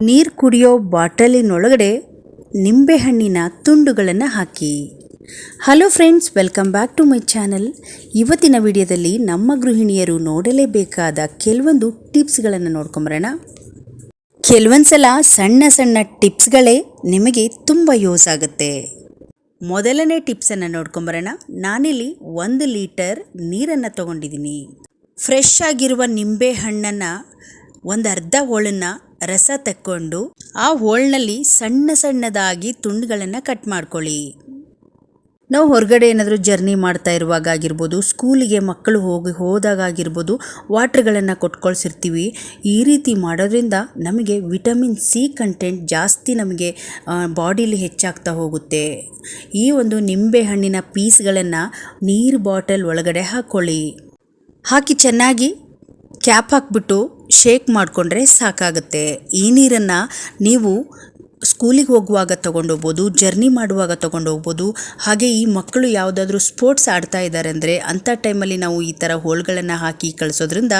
ನೀರು ಕುಡಿಯೋ ಬಾಟಲಿನೊಳಗಡೆ ನಿಂಬೆಹಣ್ಣಿನ ತುಂಡುಗಳನ್ನು ಹಾಕಿ. Hello friends welcome back to my channel ಇವತ್ತಿನ ವಿಡಿಯೋದಲ್ಲಿ ನಮ್ಮ ಗೃಹಿಣಿಯರು ನೋಡಲೇಬೇಕಾದ ಕೆಲವೊಂದು ಟಿಪ್ಸ್ಗಳನ್ನು ನೋಡ್ಕೊಂಬರೋಣ. ಕೆಲವೊಂದು ಸಲ ಸಣ್ಣ ಸಣ್ಣ ಟಿಪ್ಸ್ಗಳೇ ನಿಮಗೆ ತುಂಬ ಯೂಸ್ ಆಗುತ್ತೆ. ಮೊದಲನೇ ಟಿಪ್ಸನ್ನು ನೋಡ್ಕೊಂಬರೋಣ. ನಾನಿಲ್ಲಿ ಒಂದು ಲೀಟರ್ ನೀರನ್ನು ತಗೊಂಡಿದ್ದೀನಿ. ಫ್ರೆಶ್ ಆಗಿರುವ ನಿಂಬೆ ಹಣ್ಣನ್ನು ಒಂದು ಅರ್ಧ ಹೋಳನ್ನು ರಸ ತಕ್ಕೊಂಡು ಆ ಹೋಳ್ನಲ್ಲಿ ಸಣ್ಣ ಸಣ್ಣದಾಗಿ ತುಂಡುಗಳನ್ನು ಕಟ್ ಮಾಡ್ಕೊಳ್ಳಿ. ನಾವು ಹೊರಗಡೆ ಏನಾದರೂ ಜರ್ನಿ ಮಾಡ್ತಾ ಇರುವಾಗ ಆಗಿರ್ಬೋದು ಸ್ಕೂಲಿಗೆ ಮಕ್ಕಳು ಹೋಗಿ ಹೋದಾಗ ಆಗಿರ್ಬೋದು ವಾಟ್ರ್ಗಳನ್ನು ಕೊಟ್ಕೊಳ್ಸಿರ್ತೀವಿ. ಈ ರೀತಿ ಮಾಡೋದ್ರಿಂದ ನಮಗೆ ವಿಟಮಿನ್ ಸಿ ಕಂಟೆಂಟ್ ಜಾಸ್ತಿ ನಮಗೆ ಬಾಡಿಲಿ ಹೆಚ್ಚಾಗ್ತಾ ಹೋಗುತ್ತೆ. ಈ ಒಂದು ನಿಂಬೆ ಹಣ್ಣಿನ ಪೀಸ್ಗಳನ್ನು ನೀರು ಬಾಟಲ್ ಒಳಗಡೆ ಹಾಕ್ಕೊಳ್ಳಿ ಹಾಕಿ ಚೆನ್ನಾಗಿ ಕ್ಯಾಪ್ ಹಾಕ್ಬಿಟ್ಟು ಶೇಕ್ ಮಾಡಿಕೊಂಡ್ರೆ ಸಾಕಾಗುತ್ತೆ. ಈ ನೀರನ್ನು ನೀವು ಸ್ಕೂಲಿಗೆ ಹೋಗುವಾಗ ತೊಗೊಂಡೋಗ್ಬೋದು, ಜರ್ನಿ ಮಾಡುವಾಗ ತೊಗೊಂಡೋಗ್ಬೋದು, ಹಾಗೆ ಈ ಮಕ್ಕಳು ಯಾವುದಾದ್ರೂ ಸ್ಪೋರ್ಟ್ಸ್ ಆಡ್ತಾ ಇದ್ದಾರೆ ಅಂದರೆ ಅಂಥ ಟೈಮಲ್ಲಿ ನಾವು ಈ ಥರ ಹೋಳ್ಗಳನ್ನು ಹಾಕಿ ಕಳಿಸೋದ್ರಿಂದ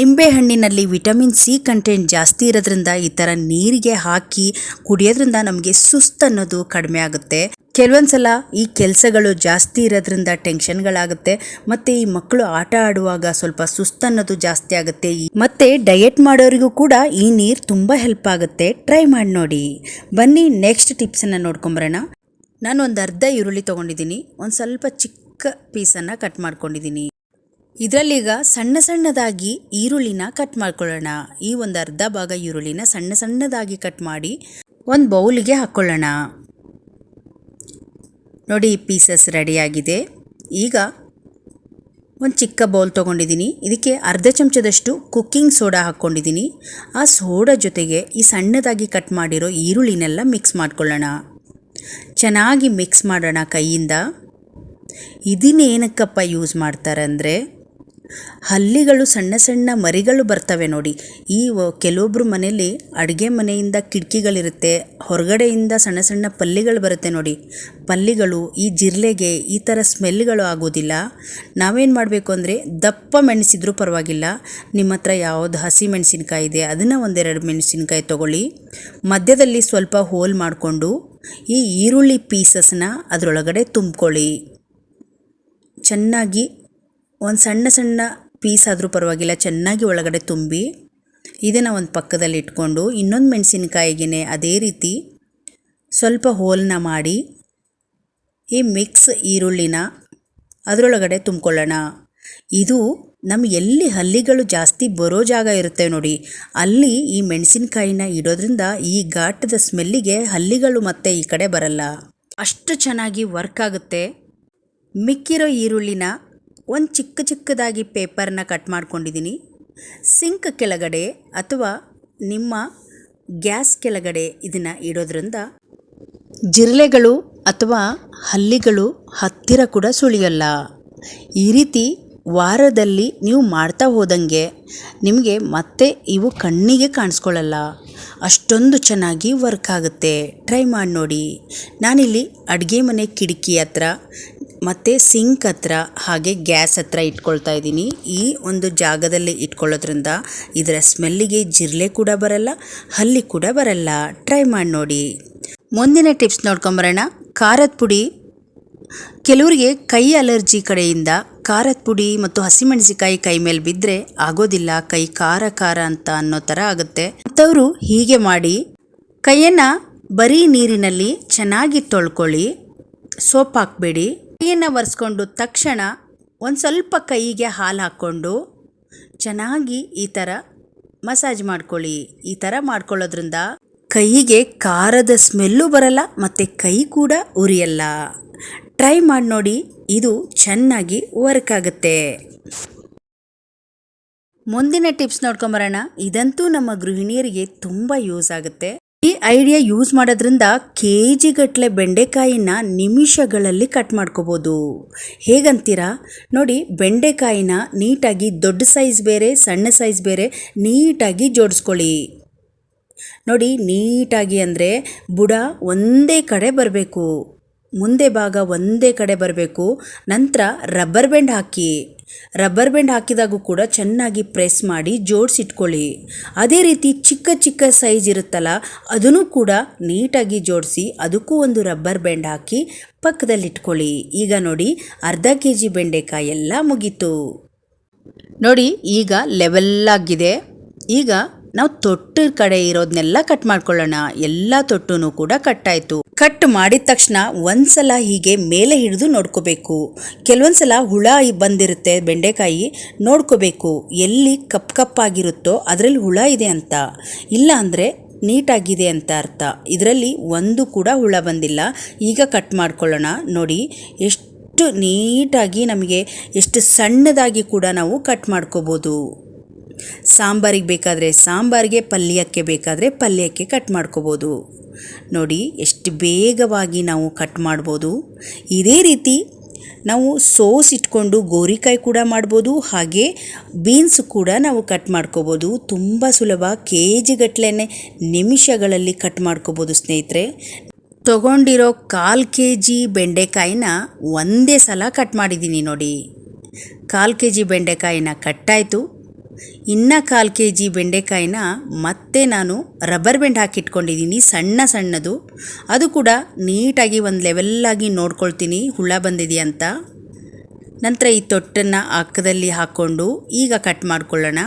ನಿಂಬೆಹಣ್ಣಿನಲ್ಲಿ ವಿಟಮಿನ್ ಸಿ ಕಂಟೆಂಟ್ ಜಾಸ್ತಿ ಇರೋದ್ರಿಂದ ಈ ಥರ ನೀರಿಗೆ ಹಾಕಿ ಕುಡಿಯೋದ್ರಿಂದ ನಮಗೆ ಸುಸ್ತು ಅನ್ನೋದು ಕಡಿಮೆ ಆಗುತ್ತೆ. ಕೆಲವೊಂದು ಸಲ ಈ ಕೆಲಸಗಳು ಜಾಸ್ತಿ ಇರೋದ್ರಿಂದ ಟೆನ್ಷನ್ಗಳಾಗುತ್ತೆ. ಮತ್ತು ಈ ಮಕ್ಕಳು ಆಟ ಆಡುವಾಗ ಸ್ವಲ್ಪ ಸುಸ್ತು ಅನ್ನೋದು ಜಾಸ್ತಿ ಆಗುತ್ತೆ. ಮತ್ತು ಡಯೆಟ್ ಮಾಡೋರಿಗೂ ಕೂಡ ಈ ನೀರು ತುಂಬ ಹೆಲ್ಪ್ ಆಗುತ್ತೆ. ಟ್ರೈ ಮಾಡಿ ನೋಡಿ. ಬನ್ನಿ, ನೆಕ್ಸ್ಟ್ ಟಿಪ್ಸನ್ನು ನೋಡ್ಕೊಂಬರೋಣ. ನಾನು ಒಂದು ಅರ್ಧ ಈರುಳ್ಳಿ ತೊಗೊಂಡಿದ್ದೀನಿ. ಒಂದು ಸ್ವಲ್ಪ ಚಿಕ್ಕ ಪೀಸನ್ನು ಕಟ್ ಮಾಡ್ಕೊಂಡಿದ್ದೀನಿ. ಇದರಲ್ಲೀಗ ಸಣ್ಣ ಸಣ್ಣದಾಗಿ ಈರುಳ್ಳಿನ ಕಟ್ ಮಾಡ್ಕೊಳ್ಳೋಣ. ಈ ಒಂದು ಅರ್ಧ ಭಾಗ ಈರುಳ್ಳಿನ ಸಣ್ಣ ಸಣ್ಣದಾಗಿ ಕಟ್ ಮಾಡಿ ಒಂದು ಬೌಲಿಗೆ ಹಾಕ್ಕೊಳ್ಳೋಣ. ನೋಡಿ ಈ ಪೀಸಸ್ ರೆಡಿಯಾಗಿದೆ ಈಗ ಒಂದು ಚಿಕ್ಕ ಬೌಲ್ ತೊಗೊಂಡಿದ್ದೀನಿ. ಇದಕ್ಕೆ ಅರ್ಧ ಚಮಚದಷ್ಟು ಕುಕ್ಕಿಂಗ್ ಸೋಡಾ ಹಾಕ್ಕೊಂಡಿದ್ದೀನಿ ಆ ಸೋಡಾ ಜೊತೆಗೆ ಈ ಸಣ್ಣದಾಗಿ ಕಟ್ ಮಾಡಿರೋ ಈರುಳ್ಳಿನೆಲ್ಲ ಮಿಕ್ಸ್ ಮಾಡ್ಕೊಳ್ಳೋಣ. ಚೆನ್ನಾಗಿ ಮಿಕ್ಸ್ ಮಾಡೋಣ ಕೈಯಿಂದ. ಇದನ್ನೇನಕ್ಕಪ್ಪ ಯೂಸ್ ಮಾಡ್ತಾರೆ ಅಂದರೆ ಹಲ್ಲಿಗಳು ಸಣ್ಣ ಸಣ್ಣ ಮರಿಗಳು ಬರ್ತವೆ ನೋಡಿ. ಈ ಕೆಲವೊಬ್ಬರು ಮನೆಯಲ್ಲಿ ಅಡುಗೆ ಮನೆಯಿಂದ ಕಿಟಕಿಗಳಿರುತ್ತೆ, ಹೊರಗಡೆಯಿಂದ ಸಣ್ಣ ಸಣ್ಣ ಪಲ್ಲಿಗಳು ಬರುತ್ತೆ ನೋಡಿ. ಪಲ್ಲಿಗಳು, ಈ ಜಿರ್ಲೆಗೆ ಈ ಥರ ಸ್ಮೆಲ್ಗಳು ಆಗೋದಿಲ್ಲ. ನಾವೇನು ಮಾಡಬೇಕು ಅಂದರೆ ದಪ್ಪ ಮೆಣಸಿದ್ರೂ ಪರವಾಗಿಲ್ಲ. ನಿಮ್ಮ ಹತ್ರ ಯಾವುದು ಹಸಿ ಮೆಣಸಿನ್ಕಾಯಿ ಇದೆ, ಅದನ್ನು ಒಂದೆರಡು ಮೆಣಸಿನ್ಕಾಯಿ ತೊಗೊಳ್ಳಿ. ಮಧ್ಯದಲ್ಲಿ ಸ್ವಲ್ಪ ಹೋಲ್ ಮಾಡಿಕೊಂಡು ಈ ಈರುಳ್ಳಿ ಪೀಸಸ್ನ ಅದರೊಳಗಡೆ ತುಂಬ್ಕೊಳ್ಳಿ. ಚೆನ್ನಾಗಿ ಒಂದು ಸಣ್ಣ ಸಣ್ಣ ಪೀಸ್ ಆದರೂ ಪರವಾಗಿಲ್ಲ, ಚೆನ್ನಾಗಿ ಒಳಗಡೆ ತುಂಬಿ, ಇದನ್ನು ಒಂದು ಪಕ್ಕದಲ್ಲಿ ಇಟ್ಕೊಂಡು ಇನ್ನೊಂದು ಮೆಣಸಿನಕಾಯಿಗೆ ಅದೇ ರೀತಿ ಸ್ವಲ್ಪ ಹೋಲನ್ನ ಮಾಡಿ, ಈ ಮಿಕ್ಸ್ ಈರುಳ್ಳಿನ ಅದರೊಳಗಡೆ ತುಂಬ್ಕೊಳ್ಳೋಣ. ಇದು ನಮ್ಮ ಎಲ್ಲಿ ಹಲ್ಲಿಗಳು ಜಾಸ್ತಿ ಬರೋ ಜಾಗ ಇರುತ್ತೆ ನೋಡಿ, ಅಲ್ಲಿ ಈ ಮೆಣಸಿನಕಾಯಿನ ಇಡೋದ್ರಿಂದ ಈ ಘಾಟದ ಸ್ಮೆಲ್ಲಿಗೆ ಹಲ್ಲಿಗಳು ಮತ್ತೆ ಈ ಕಡೆ ಬರಲ್ಲ. ಅಷ್ಟು ಚೆನ್ನಾಗಿ ವರ್ಕ್ ಆಗುತ್ತೆ. ಮಿಕ್ಕಿರೋ ಈರುಳ್ಳಿನ ಒಂದು ಚಿಕ್ಕ ಚಿಕ್ಕದಾಗಿ ಪೇಪರ್ನ ಕಟ್ ಮಾಡ್ಕೊಂಡಿದ್ದೀನಿ ಸಿಂಕ್ ಕೆಳಗಡೆ ಅಥವಾ ನಿಮ್ಮ ಗ್ಯಾಸ್ ಕೆಳಗಡೆ ಇದನ್ನು ಇಡೋದ್ರಿಂದ ಜಿರಳೆಗಳು ಅಥವಾ ಹಲ್ಲಿಗಳು ಹತ್ತಿರ ಕೂಡ ಸುಳಿಯಲ್ಲ. ಈ ರೀತಿ ವಾರದಲ್ಲಿ ನೀವು ಮಾಡ್ತಾ ಹೋದಂಗೆ ನಿಮಗೆ ಮತ್ತೆ ಇವು ಕಣ್ಣಿಗೆ ಕಾಣಿಸ್ಕೊಳ್ಳಲ್ಲ. ಅಷ್ಟೊಂದು ಚೆನ್ನಾಗಿ ವರ್ಕ್ ಆಗುತ್ತೆ. ಟ್ರೈ ಮಾಡಿ ನೋಡಿ. ನಾನಿಲ್ಲಿ ಅಡುಗೆ ಮನೆ ಕಿಟಕಿ ಹತ್ರ ಮತ್ತು ಸಿಂಕ್ ಹತ್ರ ಹಾಗೆ ಗ್ಯಾಸ್ ಹತ್ರ ಇಟ್ಕೊಳ್ತಾ ಇದ್ದೀನಿ. ಈ ಒಂದು ಜಾಗದಲ್ಲಿ ಇಟ್ಕೊಳ್ಳೋದ್ರಿಂದ ಇದರ ಸ್ಮೆಲ್ಲಿಗೆ ಜಿರಳೆ ಕೂಡ ಬರಲ್ಲ, ಹಲ್ಲಿ ಕೂಡ ಬರಲ್ಲ. ಟ್ರೈ ಮಾಡಿ ನೋಡಿ. ಮುಂದಿನ ಟಿಪ್ಸ್ ನೋಡ್ಕೊಂಬರೋಣ. ಖಾರದ ಪುಡಿ. ಕೆಲವರಿಗೆ ಕೈ ಅಲರ್ಜಿ ಕಡೆಯಿಂದ ಖಾರದ ಪುಡಿ ಮತ್ತು ಹಸಿಮೆಣಸಿಕಾಯಿ ಕೈ ಮೇಲೆ ಬಿದ್ದರೆ ಆಗೋದಿಲ್ಲ, ಕೈ ಖಾರ ಖಾರ ಅಂತ ಅನ್ನೋ ಥರ ಆಗುತ್ತೆ. ಮತ್ತವರು ಹೀಗೆ ಮಾಡಿ ಕೈಯನ್ನು ಬರೀ ನೀರಿನಲ್ಲಿ ಚೆನ್ನಾಗಿ ತೊಳ್ಕೊಳ್ಳಿ. ಸೋಪ್ ಹಾಕಬೇಡಿ. ಕೈಯನ್ನು ಒರೆಸ್ಕೊಂಡು ತಕ್ಷಣ ಒಂದು ಸ್ವಲ್ಪ ಕೈಗೆ ಹಾಲು ಹಾಕ್ಕೊಂಡು ಚೆನ್ನಾಗಿ ಈ ಥರ ಮಸಾಜ್ ಮಾಡ್ಕೊಳ್ಳಿ. ಈ ಥರ ಮಾಡ್ಕೊಳ್ಳೋದ್ರಿಂದ ಕೈಗೆ ಖಾರದ ಸ್ಮೆಲ್ಲು ಬರಲ್ಲ ಮತ್ತು ಕೈ ಕೂಡ ಉರಿಯಲ್ಲ. ಟ್ರೈ ಮಾಡಿ ನೋಡಿ, ಇದು ಚೆನ್ನಾಗಿ ವರ್ಕ್ ಆಗುತ್ತೆ. ಮುಂದಿನ ಟಿಪ್ಸ್ ನೋಡ್ಕೊಂಬರೋಣ ಇದಂತೂ ನಮ್ಮ ಗೃಹಿಣಿಯರಿಗೆ ತುಂಬ ಯೂಸ್ ಆಗುತ್ತೆ. ಈ ಐಡಿಯಾ ಯೂಸ್ ಮಾಡೋದ್ರಿಂದ ಕೆ ಜಿಗಟ್ಟಲೆ ಬೆಂಡೆಕಾಯಿನ ನಿಮಿಷಗಳಲ್ಲಿ ಕಟ್ ಮಾಡ್ಕೋಬೋದು. ಹೇಗಂತೀರಾ? ನೋಡಿ, ಬೆಂಡೆಕಾಯಿನ ನೀಟಾಗಿ ದೊಡ್ಡ ಸೈಜ್ ಬೇರೆ, ಸಣ್ಣ ಸೈಜ್ ಬೇರೆ ನೀಟಾಗಿ ಜೋಡಿಸ್ಕೊಳ್ಳಿ. ನೋಡಿ, ನೀಟಾಗಿ ಅಂದರೆ ಬುಡ ಒಂದೇ ಕಡೆ ಬರಬೇಕು. ಮುಂದೆ ಭಾಗ ಒಂದೇ ಕಡೆ ಬರಬೇಕು. ನಂತರ ರಬ್ಬರ್ ಬೆಂಡ್ ಹಾಕಿ. ರಬ್ಬರ್ ಬ್ಯಾಂಡ್ ಹಾಕಿದಾಗೂ ಕೂಡ ಚೆನ್ನಾಗಿ ಪ್ರೆಸ್ ಮಾಡಿ ಜೋಡಿಸಿಟ್ಕೊಳ್ಳಿ. ಅದೇ ರೀತಿ ಚಿಕ್ಕ ಚಿಕ್ಕ ಸೈಜ್ ಇರುತ್ತಲ್ಲ, ಅದನ್ನು ಕೂಡ ನೀಟಾಗಿ ಜೋಡಿಸಿ ಅದಕ್ಕೂ ಒಂದು ರಬ್ಬರ್ ಬ್ಯಾಂಡ್ ಹಾಕಿ ಪಕ್ಕದಲ್ಲಿಟ್ಕೊಳ್ಳಿ. ಈಗ ನೋಡಿ, ಅರ್ಧ ಕೆ ಜಿ ಬೆಂಡೆಕಾಯಿ ಎಲ್ಲ ಮುಗೀತು. ನೋಡಿ, ಈಗ ಲೆವೆಲ್ಲಾಗಿದೆ ಈಗ ನಾವು ತೊಟ್ಟು ಕಡೆ ಇರೋದನ್ನೆಲ್ಲ ಕಟ್ ಮಾಡ್ಕೊಳ್ಳೋಣ. ಎಲ್ಲ ತೊಟ್ಟು ಕೂಡ ಕಟ್ಟಾಯಿತು ಕಟ್ ಮಾಡಿದ ತಕ್ಷಣ ಒಂದ್ಸಲ ಹೀಗೆ ಮೇಲೆ ಹಿಡಿದು ನೋಡ್ಕೋಬೇಕು. ಕೆಲವೊಂದ್ಸಲ ಹುಳ ಬಂದಿರುತ್ತೆ ಬೆಂಡೆಕಾಯಿ, ನೋಡ್ಕೋಬೇಕು. ಎಲ್ಲಿ ಕಪ್ ಕಪ್ಪಾಗಿರುತ್ತೋ ಅದರಲ್ಲಿ ಹುಳ ಇದೆ ಅಂತ. ಇಲ್ಲ ಅಂದರೆ ನೀಟಾಗಿದೆ ಅಂತ ಅರ್ಥ. ಇದರಲ್ಲಿ ಒಂದು ಕೂಡ ಹುಳ ಬಂದಿಲ್ಲ. ಈಗ ಕಟ್ ಮಾಡ್ಕೊಳ್ಳೋಣ. ನೋಡಿ, ಎಷ್ಟು ನೀಟಾಗಿ ನಮಗೆ ಎಷ್ಟು ಸಣ್ಣದಾಗಿ ಕೂಡ ನಾವು ಕಟ್ ಮಾಡ್ಕೋಬೋದು. ಸಾಂಬಾರಿಗೆ ಬೇಕಾದರೆ ಸಾಂಬಾರಿಗೆ, ಪಲ್ಯಕ್ಕೆ ಬೇಕಾದರೆ ಪಲ್ಯಕ್ಕೆ ಕಟ್ ಮಾಡ್ಕೋಬೋದು. ನೋಡಿ, ಎಷ್ಟು ಬೇಗವಾಗಿ ನಾವು ಕಟ್ ಮಾಡ್ಬೋದು. ಇದೇ ರೀತಿ ನಾವು ಸೋಸ್ ಇಟ್ಕೊಂಡು ಗೋರಿಕಾಯಿ ಕೂಡ ಮಾಡ್ಬೋದು, ಹಾಗೆ ಬೀನ್ಸ್ ಕೂಡ ನಾವು ಕಟ್ ಮಾಡ್ಕೋಬೋದು. ತುಂಬ ಸುಲಭ ಕೆ ಜಿಗಟ್ಲೆ ನಿಮಿಷಗಳಲ್ಲಿ ಕಟ್ ಮಾಡ್ಕೋಬೋದು ಸ್ನೇಹಿತರೆ. ತಗೊಂಡಿರೋ ಕಾಲು ಕೆ ಜಿ ಬೆಂಡೆಕಾಯಿನ ಒಂದೇ ಸಲ ಕಟ್ ಮಾಡಿದ್ದೀನಿ ನೋಡಿ. ಕಾಲು ಕೆ ಜಿ ಬೆಂಡೆಕಾಯಿನ ಕಟ್ಟಾಯಿತು ಇನ್ನು ಕಾಲು ಕೆ ಜಿ ಬೆಂಡೆಕಾಯಿನ ಮತ್ತೆ ನಾನು ರಬ್ಬರ್ ಬೆಂಡ್ ಹಾಕಿಟ್ಕೊಂಡಿದ್ದೀನಿ, ಸಣ್ಣ ಸಣ್ಣದು. ಅದು ಕೂಡ ನೀಟಾಗಿ ಒಂದು ಲೆವೆಲ್ಲಾಗಿ ನೋಡ್ಕೊಳ್ತೀನಿ, ಹುಳ ಬಂದಿದೆಯಾ ಅಂತ. ನಂತರ ಈ ತೊಟ್ಟನ್ನು ಅಕ್ಕದಲ್ಲಿ ಹಾಕ್ಕೊಂಡು ಈಗ ಕಟ್ ಮಾಡ್ಕೊಳ್ಳೋಣ.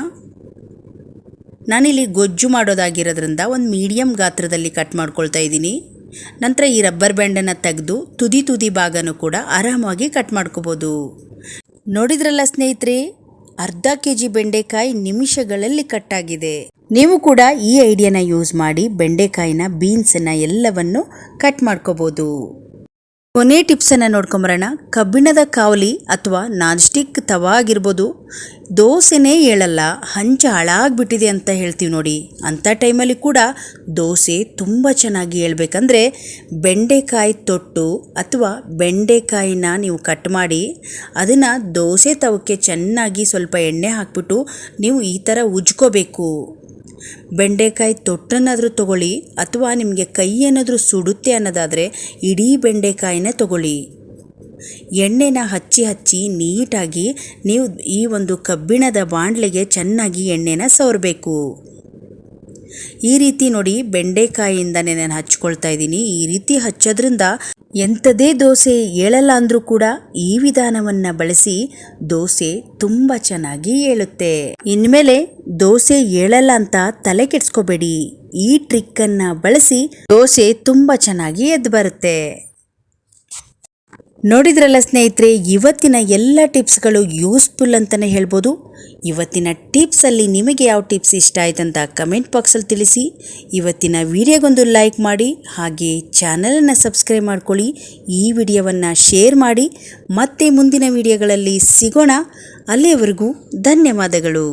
ನಾನಿಲ್ಲಿ ಗೊಜ್ಜು ಮಾಡೋದಾಗಿರೋದ್ರಿಂದ ಒಂದು ಮೀಡಿಯಮ್ ಗಾತ್ರದಲ್ಲಿ ಕಟ್ ಮಾಡ್ಕೊಳ್ತಾ ಇದ್ದೀನಿ. ನಂತರ ಈ ರಬ್ಬರ್ ಬ್ಯಾಂಡನ್ನು ತೆಗೆದು ತುದಿ ತುದಿ ಭಾಗನೂ ಕೂಡ ಆರಾಮಾಗಿ ಕಟ್ ಮಾಡ್ಕೋಬೋದು. ನೋಡಿದ್ರಲ್ಲ ಸ್ನೇಹಿತರೆ ಅರ್ಧ ಕೆ ಜಿ ಬೆಂಡೆಕಾಯಿ ನಿಮಿಷಗಳಲ್ಲಿ ಕಟ್ಟಾಗಿದೆ. ನೀವು ಕೂಡ ಈ ಐಡಿಯಾನ ಯೂಸ್ ಮಾಡಿ ಬೆಂಡೆಕಾಯಿನ ಬೀನ್ಸನ್ನು ಎಲ್ಲವನ್ನು ಕಟ್ ಮಾಡ್ಕೋಬೋದು. ಕೊನೆ ಟಿಪ್ಸನ್ನು ನೋಡ್ಕೊಂಬರೋಣ. ಕಬ್ಬಿಣದ ಕಾವಲಿ ಅಥವಾ ನಾನ್ ಸ್ಟಿಕ್ ತವ ಆಗಿರ್ಬೋದು. ದೋಸೆನೇ ಹೇಳಲ್ಲ, ಹಂಚ ಹಾಳಾಗ್ಬಿಟ್ಟಿದೆ ಅಂತ ಹೇಳ್ತೀವಿ ನೋಡಿ. ಅಂಥ ಟೈಮಲ್ಲಿ ಕೂಡ ದೋಸೆ ತುಂಬ ಚೆನ್ನಾಗಿ ಹೇಳ್ಬೇಕಂದ್ರೆ ಬೆಂಡೆಕಾಯಿ ತೊಟ್ಟು ಅಥವಾ ಬೆಂಡೆಕಾಯಿನ ನೀವು ಕಟ್ ಮಾಡಿ, ಅದನ್ನು ದೋಸೆ ತವಕ್ಕೆ ಚೆನ್ನಾಗಿ ಸ್ವಲ್ಪ ಎಣ್ಣೆ ಹಾಕಿಬಿಟ್ಟು ನೀವು ಈ ಥರ ಉಜ್ಕೋಬೇಕು. ಬೆಂಡೆಕಾಯಿ ತೊಟ್ಟನ್ನಾದರೂ ತಗೊಳ್ಳಿ ಅಥವಾ ನಿಮಗೆ ಕೈ ಏನಾದರೂ ಸುಡುತ್ತೆ ಅನ್ನೋದಾದರೆ ಇಡೀ ಬೆಂಡೆಕಾಯಿನ ತಗೊಳ್ಳಿ. ಎಣ್ಣೆನ ಹಚ್ಚಿ ಹಚ್ಚಿ ನೀಟಾಗಿ ನೀವು ಈ ಒಂದು ಕಬ್ಬಿಣದ ಬಾಣಲೆಗೆ ಚೆನ್ನಾಗಿ ಎಣ್ಣೆನ ಸವರಬೇಕು. ಈ ರೀತಿ ನೋಡಿ ಬೆಂಡೆಕಾಯಿಯಿಂದನೇ ನಾನು ಹಚ್ಕೊಳ್ತಾ ಇದ್ದೀನಿ. ಈ ರೀತಿ ಹಚ್ಚೋದ್ರಿಂದ ಎಂಥದೇ ದೋಸೆ ಏಳಲ್ಲ ಅಂದರೂ ಕೂಡ ಈ ವಿಧಾನವನ್ನು ಬಳಸಿ ದೋಸೆ ತುಂಬ ಚೆನ್ನಾಗಿ ಏಳುತ್ತೆ. ಇನ್ಮೇಲೆ ದೋಸೆ ಏಳಲ್ಲ ಅಂತ ತಲೆ ಕೆಡಿಸ್ಕೋಬೇಡಿ. ಈ ಟ್ರಿಕ್ಕನ್ನು ಬಳಸಿ ದೋಸೆ ತುಂಬ ಚೆನ್ನಾಗಿ ಎದ್ದು ಬರುತ್ತೆ. ನೋಡಿದ್ರಲ್ಲ ಸ್ನೇಹಿತರೆ, ಇವತ್ತಿನ ಎಲ್ಲ ಟಿಪ್ಸ್ಗಳು ಯೂಸ್ಫುಲ್ ಅಂತಲೇ ಹೇಳ್ಬೋದು. ಇವತ್ತಿನ ಟಿಪ್ಸಲ್ಲಿ ನಿಮಗೆ ಯಾವ ಟಿಪ್ಸ್ ಇಷ್ಟ ಆಯ್ತಂತ ಕಮೆಂಟ್ ಬಾಕ್ಸಲ್ಲಿ ತಿಳಿಸಿ. ಇವತ್ತಿನ ವಿಡಿಯೋಗೊಂದು ಲೈಕ್ ಮಾಡಿ, ಹಾಗೆ ಚಾನಲನ್ನು ಸಬ್ಸ್ಕ್ರೈಬ್ ಮಾಡ್ಕೊಳ್ಳಿ, ಈ ವಿಡಿಯೋವನ್ನು ಶೇರ್ ಮಾಡಿ. ಮತ್ತೆ ಮುಂದಿನ ವಿಡಿಯೋಗಳಲ್ಲಿ ಸಿಗೋಣ. ಅಲ್ಲಿಯವರೆಗೂ ಧನ್ಯವಾದಗಳು.